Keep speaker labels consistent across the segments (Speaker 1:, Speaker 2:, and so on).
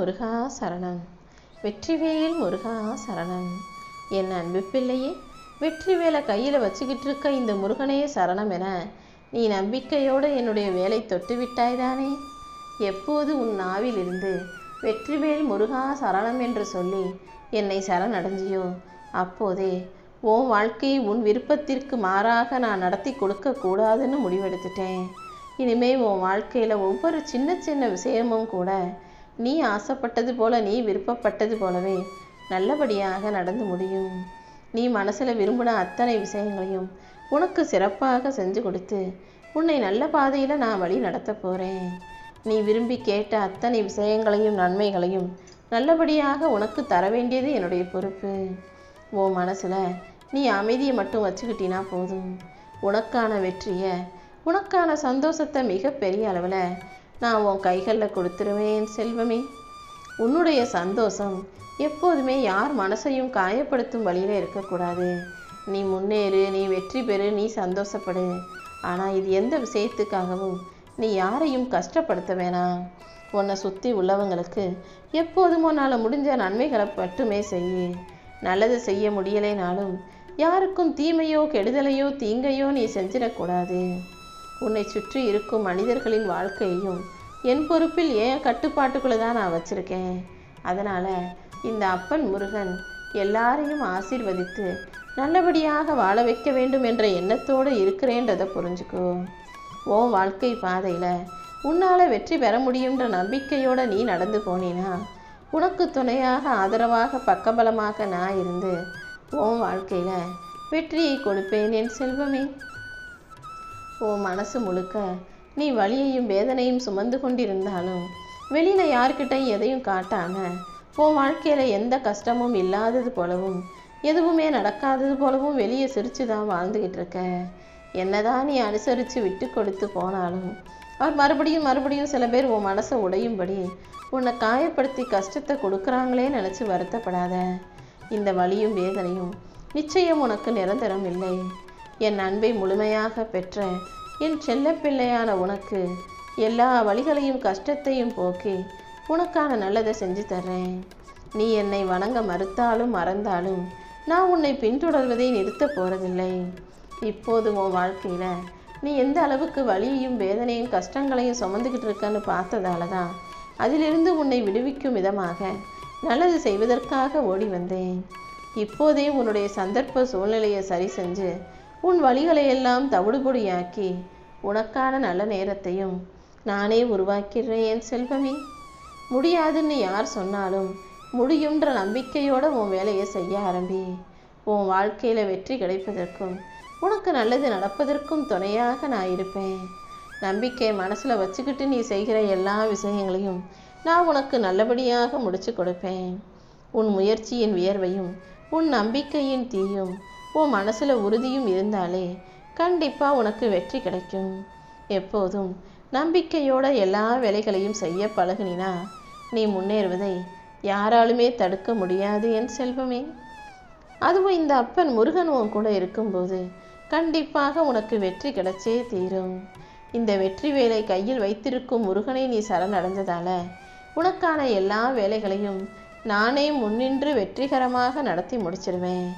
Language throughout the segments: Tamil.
Speaker 1: முருகா சரணம். வெற்றிவேல் முருகா சரணம். என் அன்பு பிள்ளையே வெற்றி வேலை கையில் வச்சுக்கிட்டு இருக்க இந்த முருகனே சரணம் என நீ நம்பிக்கையோடு என்னுடைய வேலை தொட்டு விட்டாய்தானே எப்போது உன் நாவிலிருந்து வெற்றிவேல் முருகா சரணம் என்று சொல்லி என்னை சரணடைஞ்சியோ? அப்போதே உன் வாழ்க்கையை உன் விருப்பத்திற்கு மாறாக நான் நடத்தி கொடுக்க கூடாதுன்னு முடிவெடுத்துட்டேன். இனிமே உன் வாழ்க்கையில் ஒவ்வொரு சின்ன சின்ன விஷயமும் கூட நீ ஆசைப்பட்டது போல நீ விருப்பப்பட்டது போலவே நல்லபடியாக நடந்து முடியும். நீ மனசில் விரும்பின அத்தனை விஷயங்களையும் உனக்கு சிறப்பாக செஞ்சு கொடுத்து உன்னை நல்ல பாதையில் நான் வழி நடத்த போகிறேன் நீ விரும்பி கேட்ட அத்தனை விஷயங்களையும் நன்மைகளையும் நல்லபடியாக உனக்கு தர வேண்டியது என்னுடைய பொறுப்பு. ஓ மனசில் நீ அமைதியை மட்டும் வச்சுக்கிட்டினா போதும். உனக்கான வெற்றியை உனக்கான சந்தோஷத்தை மிகப்பெரிய அளவில் நான் உன் கைகளில் கொடுத்துருவேன் செல்வமே. உன்னுடைய சந்தோஷம் எப்போதுமே யார் மனசையும் காயப்படுத்தும் வழியில் இருக்கக்கூடாது. நீ முன்னேறு நீ வெற்றி பெறு நீ சந்தோஷப்படு. ஆனால் இது எந்த விஷயத்துக்காகவும் நீ யாரையும் கஷ்டப்படுத்த வேணாம். உன்னை சுற்றி உள்ளவங்களுக்கு எப்போதும் உன்னால் முடிஞ்ச நன்மைகளை மட்டுமே செய்யு. நல்லது செய்ய முடியலைனாலும் யாருக்கும் தீமையோ கெடுதலையோ தீங்கையோ நீ செஞ்சிடக்கூடாது. உன்னை சுற்றி இருக்கும் மனிதர்களின் வாழ்க்கையையும் என் பொறுப்பில் ஏன் கட்டுப்பாட்டுக்குள்ளே தான் நான் வச்சுருக்கேன்? அதனால் இந்த அப்பன் முருகன் எல்லாரையும் ஆசீர்வதித்து நல்லபடியாக வாழ வைக்க வேண்டும் என்ற எண்ணத்தோடு இருக்கிறேன்றதை புரிஞ்சுக்கோ. உன் வாழ்க்கை பாதையில் உன்னால் வெற்றி பெற முடியுன்ற நம்பிக்கையோடு நீ நடந்து போனீனா உனக்கு துணையாக ஆதரவாக பக்கபலமாக நான் இருந்து உன் வாழ்க்கையில் வெற்றியை கொடுப்பேன் என் செல்வமே. உன் மனசு முழுக்க. நீ வலியையும் வேதனையும் சுமந்து கொண்டிருந்தாலும் வெளியில யார்கிட்ட எதையும் காட்டாம உன் வாழ்க்கையில எந்த கஷ்டமும் இல்லாதது போலவும் எதுவுமே நடக்காதது போலவும் வெளியே சிரித்து தான் வாழ்ந்துகிட்டு இருக்க. என்னதான் நீ அனுசரித்து விட்டு கொடுத்து போனாலும் அவர் மறுபடியும் மறுபடியும் சில பேர் உன் மனசை உடையும்படி உன்னை காயப்படுத்தி கஷ்டத்தை கொடுக்குறாங்களே நினச்சி வருத்தப்படாத. இந்த வலியும் வேதனையும் நிச்சயம் உனக்கு நிரந்தரம் இல்லை. என் அன்பை முழுமையாக பெற்ற என் செல்லப்பிள்ளையான உனக்கு எல்லா வழிகளையும் கஷ்டத்தையும் போக்கி உனக்கான நல்லதை செஞ்சு தர்றேன். நீ என்னை வணங்க மறுத்தாலும் மறந்தாலும் நான் உன்னை பின்தொடர்வதை நிறுத்தப் போகிறதில்லை இப்போது உன் வாழ்க்கையில் நீ எந்த அளவுக்கு வலியையும் வேதனையும் கஷ்டங்களையும் சுமந்துக்கிட்டு இருக்கன்னு பார்த்ததால தான் அதிலிருந்து உன்னை விடுவிக்கும் விதமாக நல்லது செய்வதற்காக ஓடி வந்தேன். இப்போதே உன்னுடைய சந்தர்ப்ப சூழ்நிலையை சரி செஞ்சு உன் வழிகளையெல்லாம் தவிடுபொடியாக்கி உனக்கான நல்ல நேரத்தையும் நானே உருவாக்கிறேன் என் செல்வமே. முடியாதுன்னு யார் சொன்னாலும் முடியுன்ற நம்பிக்கையோட உன் வேலையை செய்ய ஆரம்பி. உன் வாழ்க்கையில் வெற்றி கிடைப்பதற்கும் உனக்கு நல்லது நடப்பதற்கும் துணையாக நான் இருப்பேன். நம்பிக்கை மனசில் வச்சுக்கிட்டு நீ செய்கிற எல்லா விஷயங்களையும் நான் உனக்கு நல்லபடியாக முடிச்சு கொடுப்பேன். உன் முயற்சியின் வியர்வையும் உன் நம்பிக்கையின் தீயும் உன் மனசில் உறுதியும் இருந்தாலே கண்டிப்பாக உனக்கு வெற்றி கிடைக்கும். எப்போதும் நம்பிக்கையோட எல்லா வேலைகளையும் செய்ய பழகினா நீ முன்னேறுவதை யாராலுமே தடுக்க முடியாது என் செல்வமே. அதுவும் இந்த அப்பன் முருகன் உன் கூட இருக்கும்போது கண்டிப்பாக உனக்கு வெற்றி கிடைச்சே தீரும். இந்த வெற்றி வேலை கையில் வைத்திருக்கும் முருகனை நீ சரணடைஞ்சதால உனக்கான எல்லா வேலைகளையும் நானே முன்னின்று வெற்றிகரமாக நடத்தி முடிச்சிருவேன்.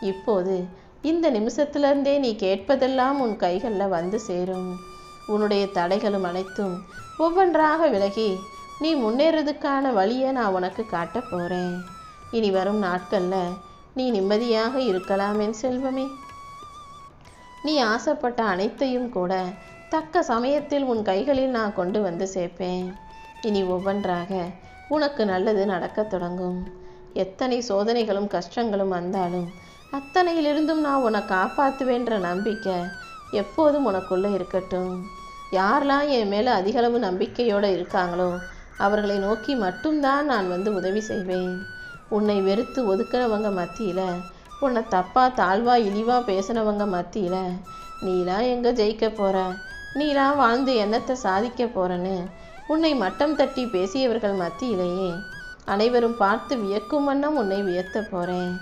Speaker 1: இப்போது இந்த நிமிஷத்திலிருந்தே நீ கேட்பதெல்லாம் உன் கைகளில் வந்து சேரும். உன்னுடைய தடைகளும் அனைத்தும் ஒவ்வொன்றாக விலகி நீ முன்னேறதுக்கான வழியை நான் உனக்கு காட்டப் போகிறேன் இனி வரும் நாட்களில் நீ நிம்மதியாக இருக்கலாமே செல்வமே. நீ ஆசைப்பட்ட அனைத்தையும் கூட தக்க சமயத்தில் உன் கைகளில் நான் கொண்டு வந்து சேர்ப்பேன். இனி ஒவ்வொன்றாக உனக்கு நல்லது நடக்கத் தொடங்கும். எத்தனை சோதனைகளும் கஷ்டங்களும் வந்தாலும் அத்தனையிலிருந்தும் நான் உன்னை காப்பாற்றுவேன்ற நம்பிக்கை எப்போதும் உனக்குள்ளே இருக்கட்டும். யாரெல்லாம் என் மேலே அதிகளவு நம்பிக்கையோடு இருக்காங்களோ அவர்களை நோக்கி மட்டும்தான் நான் வந்து உதவி செய்வேன். உன்னை வெறுத்து ஒதுக்கிறவங்க மத்தியில் உன்னை தப்பாக தாழ்வாக இழிவாக பேசுனவங்க மத்தியில் நீலாம் எங்கே ஜெயிக்க போகிற நீலாம் வாழ்ந்து என்னத்தை சாதிக்க போகிறேன்னு உன்னை மட்டம் தட்டி பேசியவர்கள் மத்தியிலேயே அனைவரும் பார்த்து வியக்கும் வண்ணம் உன்னை வியத்த போகிறேன்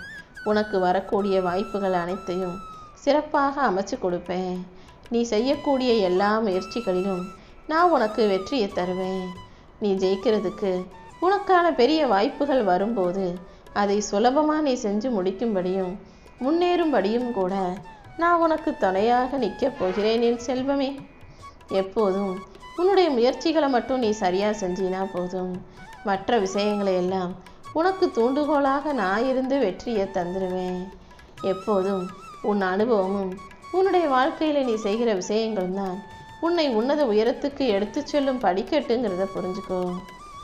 Speaker 1: உனக்கு வரக்கூடிய வாய்ப்புகள் அனைத்தையும் சிறப்பாக அமைச்சு கொடுப்பேன். நீ செய்யக்கூடிய எல்லா முயற்சிகளிலும் நான் உனக்கு வெற்றியை தருவேன். நீ ஜெயிக்கிறதுக்கு உனக்கான பெரிய வாய்ப்புகள் வரும்போது அதை சுலபமாக நீ செஞ்சு முடிக்கும்படியும் முன்னேறும்படியும் கூட நான் உனக்கு துணையாக நிற்கப் போகிறேன் என் செல்வமே. எப்போதும் உன்னுடைய முயற்சிகளை மட்டும் நீ சரியாக செஞ்சினா போதும். மற்ற விஷயங்களை எல்லாம் உனக்கு தூண்டுகோலாக நான் இருந்து வெற்றியை தந்துடுவேன் எப்போதும் உன் அனுபவமும் உன்னுடைய வாழ்க்கையில் நீ செய்கிற விஷயங்களும் தான் உன்னை உன்னத உயரத்துக்கு எடுத்துச் செல்லும் படிக்கட்டுங்கிறத புரிஞ்சுக்கோ.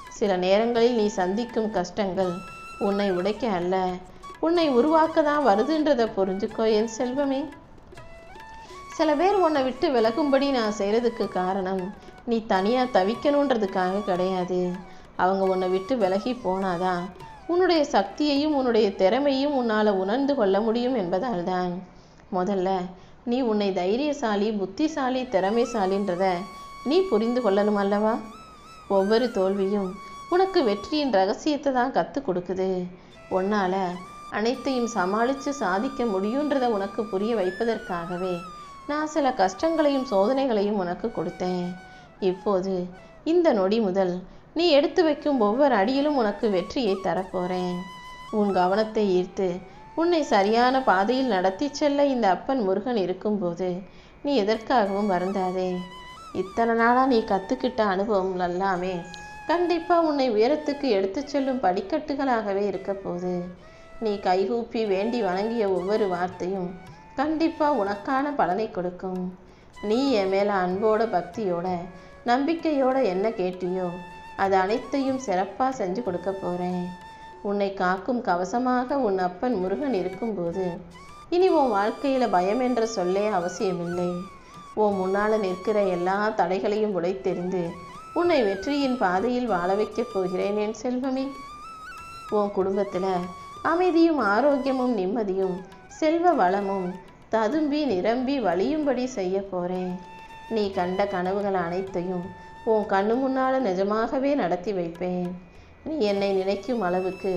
Speaker 1: சில நேரங்களில் நீ சந்திக்கும் கஷ்டங்கள் உன்னை உடைக்க அல்ல உன்னை உருவாக்க தான் வருதுன்றதை புரிஞ்சுக்கோ என் செல்வமே. சில பேர் உன்னை விட்டு விலகும்படி நான் செய்கிறதுக்கு காரணம் நீ தனியாக தவிக்கணுன்றதுக்காக கிடையாது. அவங்க உன்னை விட்டு விலகி போனாதான் உன்னுடைய சக்தியையும் உன்னுடைய திறமையும் உன்னால் உணர்ந்து கொள்ள முடியும் என்பதால் தான் முதல்ல நீ உன்னை தைரியசாலி புத்திசாலி திறமைசாலின்றத நீ புரிந்து கொள்ளணும் அல்லவா? ஒவ்வொரு தோல்வியும் உனக்கு வெற்றியின் ரகசியத்தை தான் கற்றுக் கொடுக்குது. உன்னால் அனைத்தையும் சமாளித்து சாதிக்க முடியுன்றதை உனக்கு புரிய வைப்பதற்காகவே நான் சில கஷ்டங்களையும் சோதனைகளையும் உனக்கு கொடுத்தேன். இப்போது இந்த நொடி முதல் நீ எடுத்து வைக்கும் ஒவ்வொரு அடியிலும் உனக்கு வெற்றியை தரப்போறேன். உன் கவனத்தை ஈர்த்து உன்னை சரியான பாதையில் நடத்தி செல்ல இந்த அப்பன் முருகன் இருக்கும்போது நீ எதற்காகவும் வருந்தாதே. இத்தனை நாளாக நீ கற்றுக்கிட்ட அனுபவம் எல்லாமே கண்டிப்பாக உன்னை உயரத்துக்கு எடுத்துச் செல்லும் படிக்கட்டுகளாகவே இருக்கப்போகுது நீ கைகூப்பி வேண்டி வணங்கிய ஒவ்வொரு வார்த்தையும் கண்டிப்பாக உனக்கான பலனை கொடுக்கும். நீ என் மேலே அன்போட பக்தியோட நம்பிக்கையோட என்ன கேட்டியோ அது அனைத்தையும் சிறப்பாக செஞ்சு கொடுக்க போகிறேன் உன்னை காக்கும் கவசமாக உன் அப்பன் முருகன் இருக்கும்போது இனி உன் வாழ்க்கையில் பயம் என்ற சொல்லே அவசியமில்லை. உன் முன்னால் நிற்கிற எல்லா தடைகளையும் உடைத்தெறிந்து உன்னை வெற்றியின் பாதையில் வாழ வைக்கப் போகிறேன் என் செல்வமே. உன் குடும்பத்தில் அமைதியும் ஆரோக்கியமும் நிம்மதியும் செல்வ வளமும் ததும்பி நிரம்பி வழியும்படி செய்ய போகிறேன் நீ கண்ட கனவுகள் அனைத்தையும் உன் கண்ணு முன்னால் நிஜமாகவே நடத்தி வைப்பேன். நீ என்னை நினைக்கும் அளவுக்கு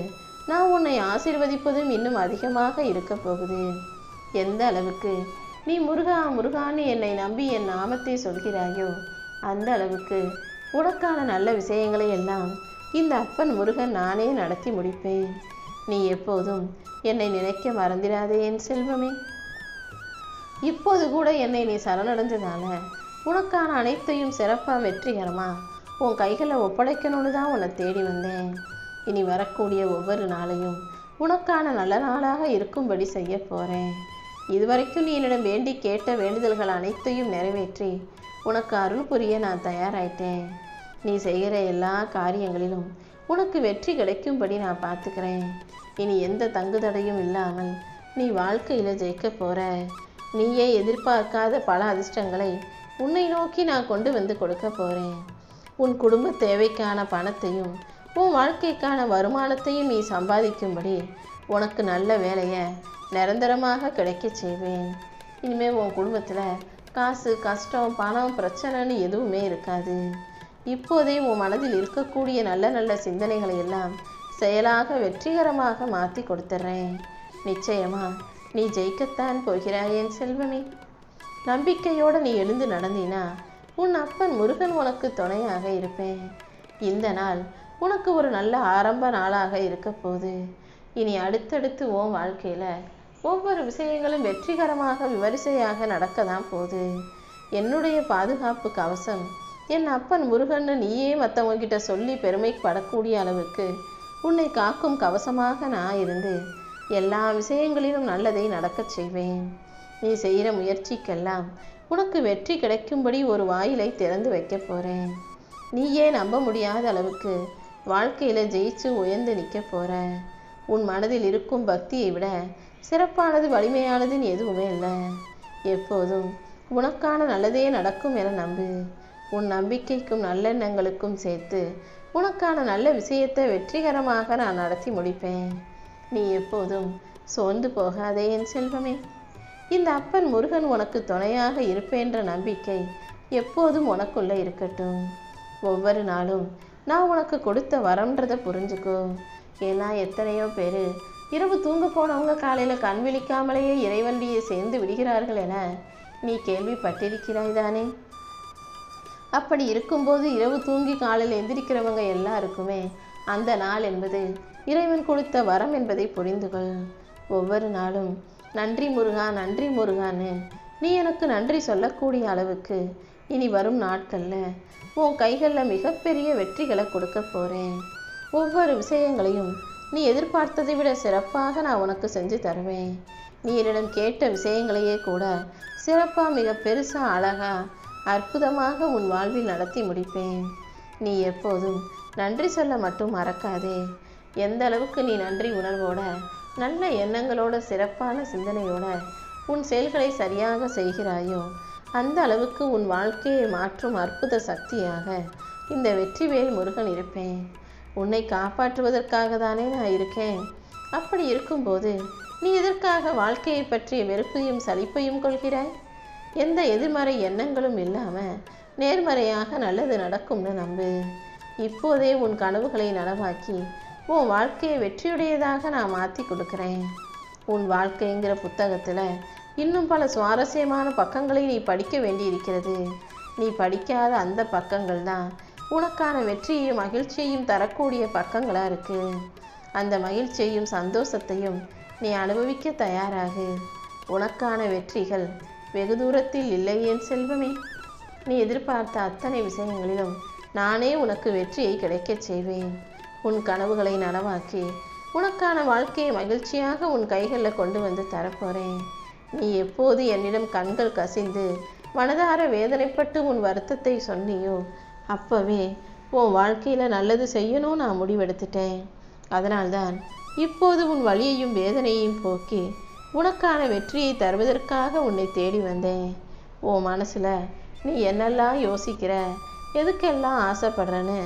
Speaker 1: நான் உன்னை ஆசீர்வதிப்பதும் இன்னும் அதிகமாக இருக்க போகுது எந்த அளவுக்கு நீ முருகா முருகான்னு என்னை நம்பி என் நாமத்தை சொல்கிறாயோ அந்த அளவுக்கு உனக்கான நல்ல விஷயங்களை எல்லாம் இந்த அப்பன் முருகன் நானே நடத்தி முடிப்பேன். நீ எப்போதும் என்னை நினைக்க மறந்திடாதே என் செல்வமே. இப்போது கூட என்னை நீ சரணடைஞ்சதால உனக்கான அனைத்தையும் சிறப்பாக வெற்றிகரமா உன் கைகளை ஒப்படைக்கணும்னு தான் உன்னை தேடி வந்தேன். இனி வரக்கூடிய ஒவ்வொரு நாளையும் உனக்கான நல்ல நாளாக இருக்கும்படி செய்ய போகிறேன் இதுவரைக்கும் நீ என்னிடம் வேண்டி கேட்ட வேண்டுதல்கள் அனைத்தையும் நிறைவேற்றி உனக்கு அருள் புரிய நான் தயாராயிட்டேன். நீ செய்கிற எல்லா காரியங்களிலும் உனக்கு வெற்றி கிடைக்கும்படி நான் பார்த்துக்கிறேன். இனி எந்த தங்குதடையும் இல்லாமல் நீ வாழ்க்கையில் ஜெயிக்க போகிற நீயே எதிர்பார்க்காத பல அதிர்ஷ்டங்களை உன்னை நோக்கி நான் கொண்டு வந்து கொடுக்க போகிறேன் உன் குடும்ப தேவைக்கான பணத்தையும் உன் வாழ்க்கைக்கான வருமானத்தையும் நீ சம்பாதிக்கும்படி உனக்கு நல்ல வேலையை நிரந்தரமாக கிடைக்க செய்வேன். இனிமேல் உன் குடும்பத்தில் காசு கஷ்டம் பணம் பிரச்சனைன்னு எதுவுமே இருக்காது. இப்போதே உன் மனதில் இருக்கக்கூடிய நல்ல நல்ல சிந்தனைகளை எல்லாம் செயலாக வெற்றிகரமாக மாற்றி கொடுத்துட்றேன் நிச்சயமா நீ ஜெயிக்கத்தான் போகிறாய் என் செல்வமே. நம்பிக்கையோடு நீ எழுந்து நடந்தினா உன் அப்பன் முருகன் உனக்கு துணையாக இருப்பேன். இந்த நாள் உனக்கு ஒரு நல்ல ஆரம்ப நாளாக இருக்க போகுது. இனி அடுத்தடுத்து உன் வாழ்க்கையில் ஒவ்வொரு விஷயங்களும் வெற்றிகரமாக விமரிசையாக நடக்க தான் போகுது. என்னுடைய பாதுகாப்பு கவசம் என் அப்பன் முருகன்னு நீயே மற்றவங்க கிட்ட சொல்லி பெருமைப்படக்கூடிய அளவுக்கு உன்னை காக்கும் கவசமாக நான் இருந்து எல்லா விஷயங்களிலும் நல்லதை நடக்கச் செய்வேன். நீ செய்கிற முயற்சிக்கெல்லாம் உனக்கு வெற்றி கிடைக்கும்படி ஒரு வாயிலை திறந்து வைக்க போகிறேன் நீயே நம்ப முடியாத அளவுக்கு வாழ்க்கையில் ஜெயிச்சு உயர்ந்து நிற்க போகிற உன் மனதில் இருக்கும் பக்தியை விட சிறப்பானது வலிமையானதுன்னு எதுவுமே இல்லை. எப்போதும் உனக்கான நல்லதே நடக்கும் என நம்பு. உன் நம்பிக்கைக்கும் நல்லெண்ணங்களுக்கும் சேர்த்து உனக்கான நல்ல விஷயத்தை வெற்றிகரமாக நான் நடத்தி முடிப்பேன். நீ எப்போதும் சோர்ந்து போகாதே என் செல்வமே. இந்த அப்பன் முருகன் உனக்கு துணையாக இருப்பேன்ற நம்பிக்கை எப்போதும் உனக்குள்ளே இருக்கட்டும். ஒவ்வொரு நாளும் நான் உனக்கு கொடுத்த வரம்ன்றதை புரிஞ்சுக்கோ. ஏன்னா எத்தனையோ பேர் இரவு தூங்க போனவங்க காலையில் கண் விழிக்காமலேயே இறைவண்டியை சேர்ந்து விடுகிறார்கள் என நீ கேள்விப்பட்டிருக்கிறாய் தானே அப்படி இருக்கும்போது இரவு தூங்கி காலையில் எந்திரிக்கிறவங்க எல்லாருக்குமே அந்த நாள் என்பது இறைவன் கொடுத்த வரம் என்பதை புரிந்து கொள் ஒவ்வொரு நாளும் நன்றி முருகா நன்றி முருகான்னு நீ எனக்கு நன்றி சொல்லக்கூடிய அளவுக்கு இனி வரும் நாட்களில் உன் கைகளில் மிகப்பெரிய வெற்றிகளை கொடுக்க போகிறேன் ஒவ்வொரு விஷயங்களையும் நீ எதிர்பார்த்ததை விட சிறப்பாக நான் உனக்கு செஞ்சு தருவேன். நீ என்னிடம் கேட்ட விஷயங்களையே கூட சிறப்பாக மிக பெருசாக அழகாக அற்புதமாக உன் வாழ்வில் நடத்தி முடிப்பேன். நீ எப்போதும் நன்றி சொல்ல மட்டும் மறக்காதே. எந்த அளவுக்கு நீ நன்றி உணர்வோட நல்ல எண்ணங்களோட சிறப்பான சிந்தனையோட உன் செயல்களை சரியாக செய்கிறாயோ அந்த அளவுக்கு உன் வாழ்க்கையை மாற்றும் அற்புத சக்தியாக இந்த வெற்றிவேல் முருகன் இருப்பேன். உன்னை காப்பாற்றுவதற்காக தானே நான் இருக்கேன். அப்படி இருக்கும்போது நீ எதற்காக வாழ்க்கையை பற்றிய வெறுப்பையும் சலிப்பையும் கொள்கிறாய்? எந்த எதிர்மறை எண்ணங்களும் இல்லாமல் நேர்மறையாக நல்லது நடக்கும்னு நம்பு. இப்போதே உன் கனவுகளை நனவாக்கி உன் வாழ்க்கையை வெற்றியுடையதாக நான் மாற்றி கொடுக்குறேன். உன் வாழ்க்கைங்கிற புத்தகத்தில் இன்னும் பல சுவாரஸ்யமான பக்கங்களை நீ படிக்க வேண்டியிருக்கிறது. நீ படிக்காத அந்த பக்கங்கள் தான் உனக்கான வெற்றியையும் மகிழ்ச்சியையும் தரக்கூடிய பக்கங்களாக இருக்கு. அந்த மகிழ்ச்சியையும் சந்தோஷத்தையும் நீ அனுபவிக்க தயாராகு. உனக்கான வெற்றிகள் வெகு தூரத்தில் இல்லை என் செல்வமே. நீ எதிர்பார்த்த அத்தனை விஷயங்களிலும் நானே உனக்கு வெற்றியை கிடைக்கச் செய்வேன். உன் கனவுகளை நனவாக்கி உனக்கான வாழ்க்கையை மகிழ்ச்சியாக உன் கைகளில் கொண்டு வந்து தரப்போறேன். நீ எப்போது என்னிடம் கண்கள் கசிந்து மனதார வேதனைப்பட்டு உன் வருத்தத்தை சொன்னியோ அப்பவே உன் வாழ்க்கையில் நல்லது செய்யணும் நான் முடிவெடுத்துட்டேன். அதனால்தான் இப்போது உன் வழியையும் வேதனையையும் போக்கி உனக்கான வெற்றியை தருவதற்காக உன்னை தேடி வந்தேன். உன் மனசில் நீ என்னெல்லாம் யோசிக்கிற? எதுக்கெல்லாம் ஆசைப்படுறேன்னு?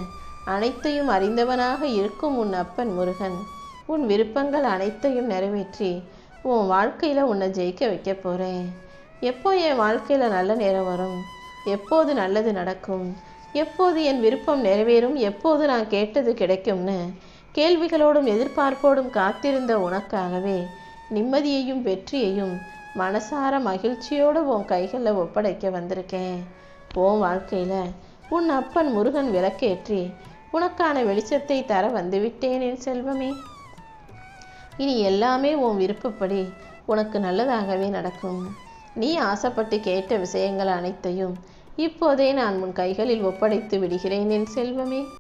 Speaker 1: அனைத்தையும் அறிந்தவனாக இருக்கும் உன் அப்பன் முருகன். உன் விருப்பங்கள் அனைத்தையும் நிறைவேற்றி உன் வாழ்க்கையில் உன்னை ஜெயிக்க வைக்க போகிறேன் எப்போ என் வாழ்க்கையில் நல்ல நேரம் வரும்? எப்போது நல்லது நடக்கும்? எப்போது என் விருப்பம் நிறைவேறும்? எப்போது நான் கேட்டது கிடைக்கும்னு கேள்விகளோடும் எதிர்பார்ப்போடும் காத்திருந்த உனக்காகவே நிம்மதியையும் வெற்றியையும் மனசார மகிழ்ச்சியோடு உன் கைகளில் ஒப்படைக்க வந்திருக்கேன். உன் வாழ்க்கையில் உன் அப்பன் முருகன் விளக்கேற்றி உனக்கான வெளிச்சத்தை தர வந்துவிட்டேன் என் செல்வமே. இனி எல்லாமே உன் விருப்பப்படி உனக்கு நல்லதாகவே நடக்கும். நீ ஆசைப்பட்டு கேட்ட விஷயங்கள் அனைத்தையும் இப்போதே நான் உன் கைகளில் ஒப்படைத்து விடுகிறேன் என் செல்வமே.